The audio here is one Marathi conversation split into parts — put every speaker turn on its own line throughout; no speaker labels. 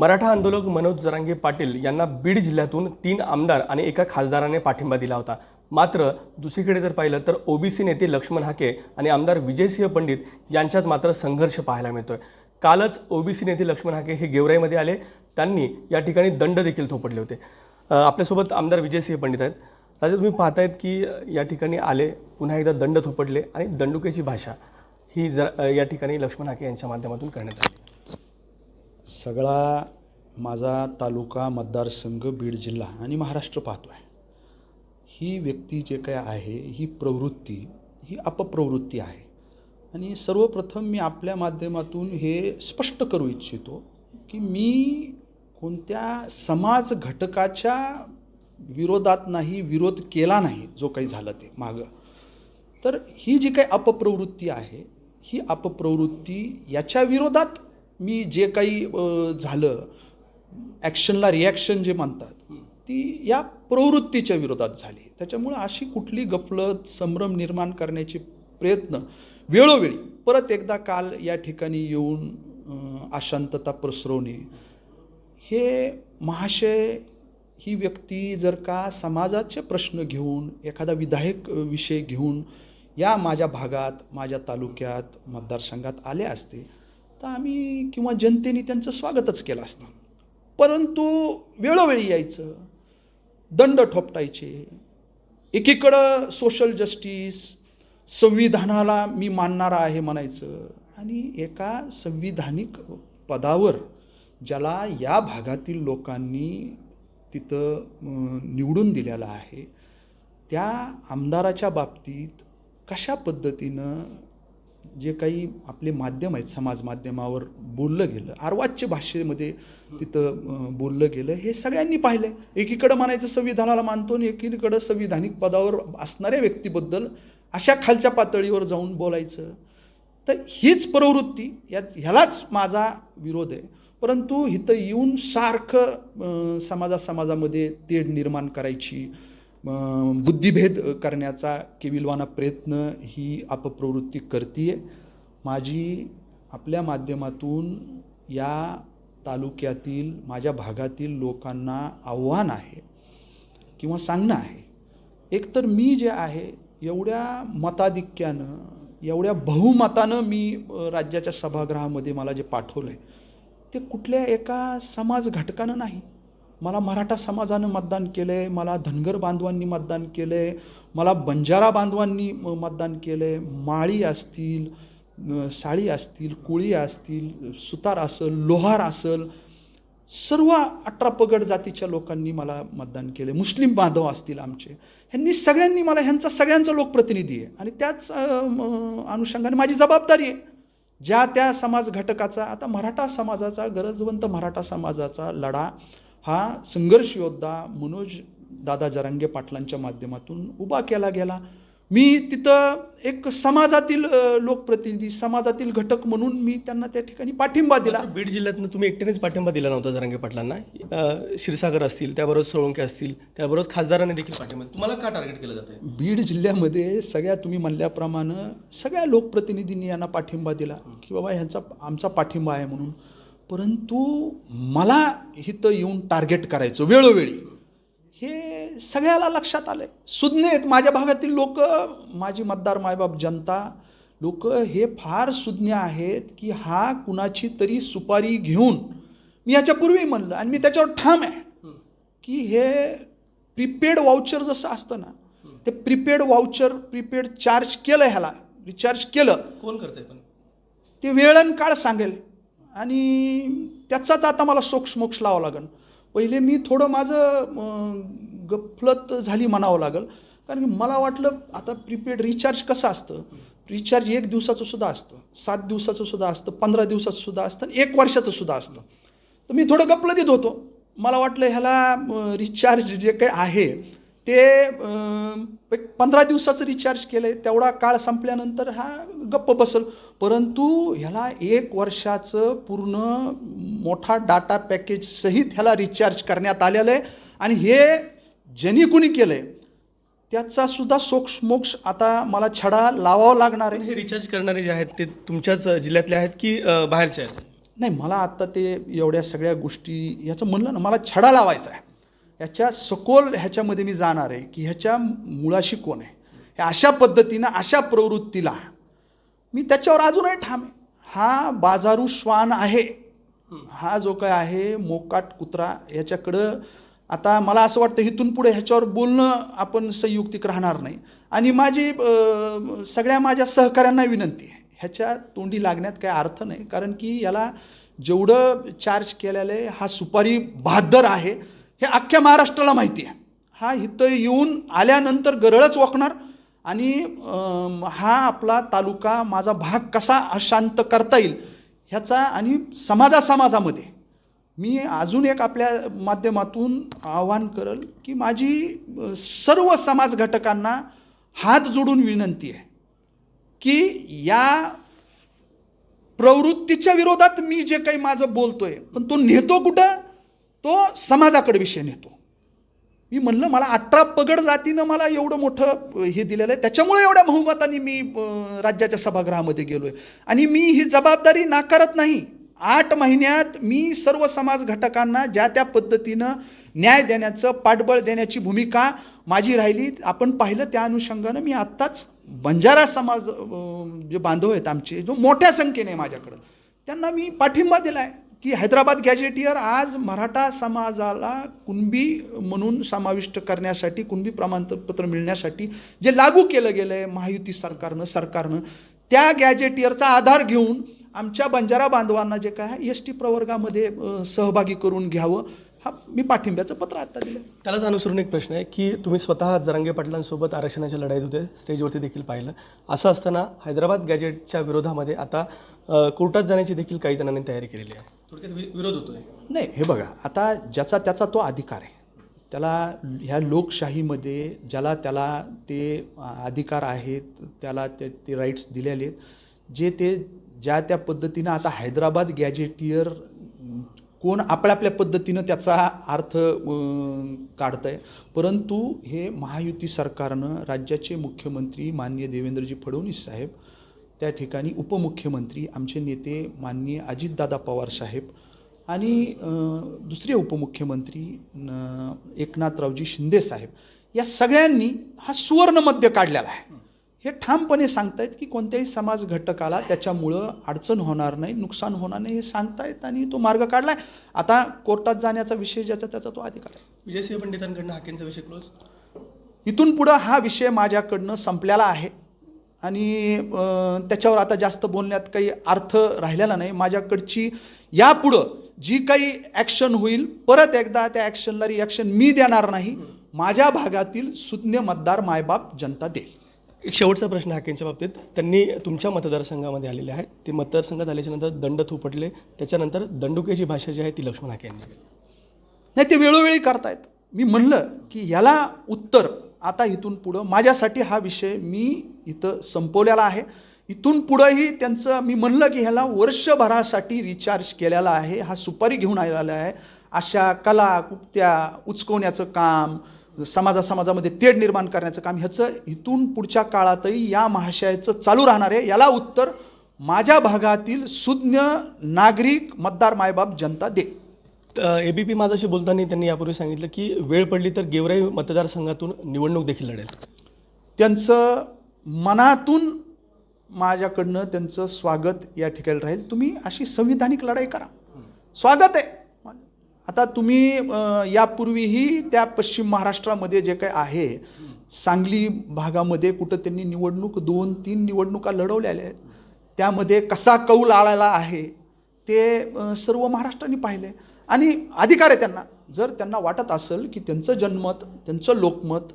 मराठा आंदोलक मनोज जरांगे पाटील यांना बीड जिल्ह्यातून तीन आमदार आणि एका खासदाराने पाठिंबा दिला होता. मात्र दुसरीकडे जर पाहिलं तर ओबीसी नेते लक्ष्मण हाके आणि आमदार विजयसिंह पंडित यांच्यात मात्र संघर्ष पाहायला मिळतोय. कालच ओबीसी नेते लक्ष्मण हाके हे गेवराईमध्ये आले. त्यांनी या ठिकाणी दंड देखील थोपटले होते. आपल्यासोबत आमदार विजयसिंह पंडित आहेत. राजा तुम्ही पाहतायत की या ठिकाणी आले पुन्हा एकदा दंड थोपटले आणि दंडुकेची भाषा ही जर या ठिकाणी लक्ष्मण हाके यांच्या माध्यमातून करण्यात आली.
सगळा माझा तालुका मतदारसंघ बीड जिल्हा आणि महाराष्ट्र पाहतो आहे ही व्यक्ती जे काय आहे ही प्रवृत्ती ही अपप्रवृत्ती आहे. आणि सर्वप्रथम मी आपल्या माध्यमातून हे स्पष्ट करू इच्छितो की मी कोणत्या समाज घटकाच्या विरोधात नाही विरोध केला नाही जो काही झालं ते मागं. तर ही जी काही अपप्रवृत्ती आहे ही अपप्रवृत्ती याच्या विरोधात मी जे काही झालं ॲक्शनला रिॲक्शन जे म्हणतात ती या प्रवृत्तीच्या विरोधात झाली. त्याच्यामुळे अशी कुठली गफलत संभ्रम निर्माण करण्याचे प्रयत्न वेळोवेळी परत एकदा काल या ठिकाणी येऊन अशांतता पसरवणे हे महाशय ही व्यक्ती जर का समाजाचे प्रश्न घेऊन एखादा विधायक विषय घेऊन या माझ्या भागात माझ्या तालुक्यात मतदारसंघात आले असते तर आम्ही किंवा जनतेने त्यांचं स्वागतच केलं असतं. परंतु वेळोवेळी यायचं दंड ठोपटायचे. एकीकडं सोशल जस्टिस संविधानाला मी मानणारा आहे म्हणायचं. आणि एका संविधानिक पदावर ज्याला या भागातील लोकांनी तिथं निवडून दिलेला आहे त्या आमदाराच्या बाबतीत कशा पद्धतीनं जे काही आपले माध्यम आहेत समाज माध्यमावर बोललं गेलं अर्वाच्य भाषेमध्ये तिथं बोललं गेलं हे सगळ्यांनी पाहिलं आहे एकीकडं म्हणायचं संविधानाला मानतो आणि एकीकडं संविधानिक पदावर असणाऱ्या व्यक्तीबद्दल अशा खालच्या पातळीवर जाऊन बोलायचं. तर हीच प्रवृत्ती या ह्यालाच माझा विरोध आहे. परंतु इथं येऊन सारखं समाजा समाजामध्ये तेढ निर्माण करायची बुद्धिभेद करण्याचा केविलवाना प्रयत्न ही अपप्रवृत्ती करते माझी आपल्या माध्यमातून या तालुक्यातील माझ्या भागातील लोकांना आव्हान आहे किंवा सांगणं आहे. एकतर मी जे आहे एवढ्या मताधिक्यानं एवढ्या बहुमतानं मी राज्याच्या सभागृहामध्ये मला जे पाठवलं आहे ते कुठल्या एका समाज घटकानं नाही. मला मराठा समाजानं मतदान केलं आहे मला धनगर बांधवांनी मतदान केलं आहे मला बंजारा बांधवांनी मतदान केलं आहे माळी असतील साळी असतील कोळी असतील सुतार असेल लोहार असेल सर्व अठरा पगड जातीच्या लोकांनी मला मतदान केले मुस्लिम बांधव असतील आमचे. ह्यांनी सगळ्यांनी मला ह्यांचा सगळ्यांचा लोकप्रतिनिधी आहे. आणि त्याच अनुषंगाने माझी जबाबदारी आहे. ज्या त्या समाज घटकाचा आता मराठा समाजाचा गरजवंत मराठा समाजाचा लढा हा संघर्ष योद्धा मनोज दादा जरांगे पाटलांच्या माध्यमातून उभा केला गेला. मी तिथं एक समाजातील लोकप्रतिनिधी समाजातील घटक म्हणून मी त्यांना त्या ठिकाणी पाठिंबा दिला.
बीड जिल्ह्यातनं तुम्ही एकट्यानेच पाठिंबा दिला नव्हता जरांगे पाटलांना. क्षीरसागर असतील त्याबरोबर सोळंके असतील त्याबरोबर खासदारांनी देखील पाठिंबा दिला. तुम्हाला का टार्गेट केलं जातं
बीड जिल्ह्यामध्ये सगळ्या तुम्ही म्हणल्याप्रमाणे सगळ्या लोकप्रतिनिधींनी यांना पाठिंबा दिला. की बाबा ह्यांचा आमचा पाठिंबा आहे म्हणून. परंतु मला इथं येऊन टार्गेट करायचं वेळोवेळी हे सगळ्याला लक्षात आलं आहे सुज्ञ आहेत माझ्या भागातील लोक माझी मतदार मायबाप जनता लोक हे फार सुज्ञ आहेत की हा कुणाची तरी सुपारी घेऊन मी याच्यापूर्वी म्हणलं आणि मी त्याच्यावर ठाम आहे की हे प्रीपेड वाउचर जसं असतं ना ते प्रीपेड वाउचर प्रीपेड चार्ज केलं ह्याला रिचार्ज केलं.
कोण करतंय पण?
ते वेळ आणि काळ सांगेल. आणि त्याचाच आता मला सोक्ष मोक्ष लावावं लागेल. पहिले मी थोडं माझं गफलत झाली म्हणावं लागेल. कारण की मला वाटलं आता प्रीपेड रिचार्ज कसं असतं? रिचार्ज एक दिवसाचं सुद्धा असतं सात दिवसाचं सुद्धा असतं पंधरा दिवसाचं सुद्धा असतं आणि एक वर्षाचं सुद्धा असतं. तर मी थोडं गपलतीत होतो. मला वाटलं ह्याला रिचार्ज जे काही आहे ते एक पंधरा दिवसाचं रिचार्ज केलं आहे तेवढा काळ संपल्यानंतर हा गप्प बसल. परंतु ह्याला एक वर्षाचं पूर्ण मोठा डाटा पॅकेज सहित ह्याला रिचार्ज करण्यात आलेलं आहे. आणि हे ज्यांनी कुणी केलं आहे त्याचा सुद्धा सोक्ष मोक्ष आता मला छडा लावावा लागणार आहे.
हे रिचार्ज करणारे जे आहेत ते तुमच्याच जिल्ह्यातले आहेत की बाहेरचे आहेत?
नाही मला आत्ता ते एवढ्या सगळ्या गोष्टी याचं म्हणलं ना मला छडा लावायचा आहे. ह्याच्या सखोल ह्याच्यामध्ये मी जाणार आहे की ह्याच्या मुळाशी कोण आहे? हे अशा पद्धतीनं अशा प्रवृत्तीला मी त्याच्यावर अजूनही ठाम आहे. हा बाजारू श्वान आहे. हा जो काय आहे मोकाट कुत्रा याच्याकडं आता मला असं वाटतं इथून पुढे ह्याच्यावर बोलणं आपण संयुक्तिक राहणार नाही. आणि माझी सगळ्या माझ्या सहकाऱ्यांना विनंती आहे. ह्याच्या तोंडी लागण्यात काही अर्थ नाही. कारण की याला जेवढं चार्ज केलेलं आहे हा सुपारी बहादर आहे. हे अख्ख्या महाराष्ट्राला माहिती आहे. हा इथं येऊन आल्यानंतर गरळच वाकणार आणि हा आपला तालुका माझा भाग कसा अशांत करता येईल ह्याचा आणि समाजा समाजामध्ये मी अजून एक आपल्या माध्यमातून आवाहन करल की माझी सर्व समाज घटकांना हात जोडून विनंती आहे की या प्रवृत्तीच्या विरोधात मी जे काही माझं बोलतोय पण तो नेतो कुठं? तो समाजाकडे विषय नेतो. मी म्हणलं मला अठरा पगड जातीनं मला एवढं मोठं हे दिलेलं आहे. त्याच्यामुळे एवढ्या बहुमताने मी राज्याच्या सभागृहामध्ये गेलो आहे आणि मी ही जबाबदारी नाकारत नाही. आठ महिन्यात मी सर्व समाज घटकांना ज्या त्या पद्धतीनं न्याय देण्याचं पाठबळ देण्याची भूमिका माझी राहिली आपण पाहिलं त्या अनुषंगानं मी आत्ताच बंजारा समाज जे बांधव आहेत आमचे जो मोठ्या संख्येने माझ्याकडं त्यांना मी पाठिंबा दिला आहे की हैदराबाद गॅजेटियर आज मराठा समाजाला कुणबी म्हणून समाविष्ट करण्यासाठी कुणबी प्रमाणपत्र मिळण्यासाठी जे लागू केलं गेलं आहे महायुती सरकारनं सरकारनं त्या गॅजेटियरचा आधार घेऊन आमच्या बंजारा बांधवांना जे काय आहे एस टी प्रवर्गामध्ये सहभागी करून घ्यावं. हा मी पाठिंब्याचं पत्र आत्ता दिलं.
त्यालाच अनुसरून एक प्रश्न आहे की तुम्ही स्वतः जरांगे पाटलांसोबत आरक्षणाच्या लढाईत होते स्टेजवरती देखील पाहिलं. असं असताना हैदराबाद गॅजेटच्या विरोधामध्ये आता कोर्टात जाण्याची देखील काही जणांनी तयारी केलेली आहे. थोडक्यात विरोध होतोय.
नाही हे बघा आता ज्याचा त्याचा तो अधिकार आहे. त्याला ह्या लोकशाहीमध्ये ज्याला त्याला ते अधिकार आहेत त्याला ते ते राईट्स दिलेले आहेत जे ते ज्या त्या पद्धतीनं आता हैदराबाद गॅजेटियर कोण आपल्या आपल्या पद्धतीनं त्याचा अर्थ काढतं आहे परंतु हे महायुती सरकारनं राज्याचे मुख्यमंत्री माननीय देवेंद्रजी फडणवीस साहेब त्या ठिकाणी उपमुख्यमंत्री आमचे नेते माननीय अजितदादा पवार साहेब आणि दुसरे उपमुख्यमंत्री न, एकनाथरावजी शिंदे साहेब या सगळ्यांनी हा सुवर्ण मध्य काढलेला आहे. हे ठामपणे सांगतायत की कोणत्याही समाज घटकाला त्याच्यामुळं अडचण होणार नाही नुकसान होणार नाही हे सांगतायत आणि तो मार्ग काढला आहे आता कोर्टात जाण्याचा विषय ज्याचा त्याचा तो अधिकार आहे.
विजयसिंह पंडितांकडनं हाकेंचा विषय क्लोज
इथून पुढं हा विषय माझ्याकडनं संपलेला आहे. आणि त्याच्यावर आता जास्त बोलण्यात काही अर्थ राहिलेला नाही. माझ्याकडची यापुढं जी काही ॲक्शन होईल परत एकदा त्या ॲक्शनला रिॲक्शन मी देणार नाही. माझ्या भागातील सुज्ञ मतदार मायबाप जनता देईल.
एक शेवटचा प्रश्न हाकेंच्या बाबतीत. त्यांनी तुमच्या मतदारसंघामध्ये आलेले आहेत. ते मतदारसंघात आल्याच्यानंतर दंड थोपटले. त्याच्यानंतर दंडुकेची भाषा जी आहे ती लक्ष्मण हाके यांनी
नाही ते वेळोवेळी करतायत. मी म्हणलं की याला उत्तर आता इथून पुढं माझ्यासाठी हा विषय मी इथं संपवलेला आहे. इथून पुढंही त्यांचं मी म्हणलं की ह्याला वर्षभरासाठी रिचार्ज केलेला आहे. हा सुपारी घेऊन आलेला आहे. अशा कला कुप्त्या उचकवण्याचं काम समाजा समाजामध्ये तेढ निर्माण करण्याचं काम ह्याचं इथून पुढच्या काळातही या महाशयाचं चालू राहणार आहे. याला उत्तर माझ्या भागातील सुज्ञ नागरिक मतदार मायबाप जनता दे.
ए बी पी माझ्याशी बोलताना त्यांनी यापूर्वी सांगितलं की वेळ पडली तर गेवराई मतदारसंघातून निवडणूक देखील लढेल.
त्यांचं मनातून माझ्याकडनं त्यांचं स्वागत या ठिकाणी राहील. तुम्ही अशी संविधानिक लढाई करा. स्वागत आहे. आता तुम्ही यापूर्वीही त्या पश्चिम महाराष्ट्रामध्ये जे काही आहे सांगली भागामध्ये कुठं त्यांनी निवडणूक दोन तीन निवडणुका लढवलेल्या आहेत. त्यामध्ये कसा कौल आलेला आहे ते सर्व महाराष्ट्राने पाहिले आणि अधिकार आहे त्यांना. जर त्यांना वाटत असेल की त्यांचं जनमत त्यांचं लोकमत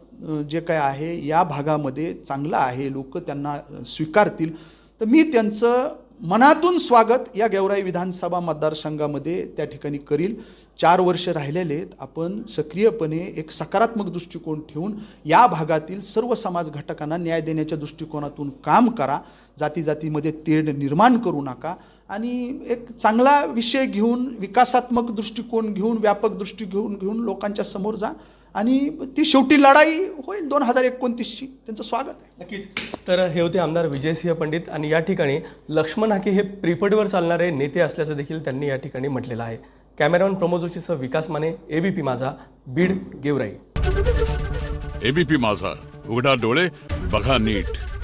जे काय आहे या भागामध्ये चांगलं आहे लोक त्यांना स्वीकारतील तर मी त्यांचं मनातून स्वागत या गेवराई विधानसभा मतदारसंघामध्ये त्या ठिकाणी करील. चार वर्ष राहिलेले आहेत आपण सक्रियपणे एक सकारात्मक दृष्टिकोन ठेवून या भागातील सर्व समाज घटकांना न्याय देण्याच्या दृष्टिकोनातून काम करा जाती जातीमध्ये तेढ निर्माण करू नका आणि एक चांगला विषय घेऊन विकासात्मक दृष्टिकोन घेऊन व्यापक दृष्टिकोन घेऊन लोकांच्या समोर जा आणि ती शेवटी लढाई होईल. दोन हजार एकोणतीसची त्यांचं स्वागत आहे.
नक्कीच. तर हे होते आमदार विजयसिंह पंडित आणि या ठिकाणी लक्ष्मण हाके हे प्रिपडवर चालणारे नेते असल्याचं देखील त्यांनी या ठिकाणी म्हटलेलं आहे. कॅमेरामन प्रमोजोशीसह विकास माने एबीपी माझा बीड गेवराई.
एबीपी माझा. उघडा डोळे बघा नीट.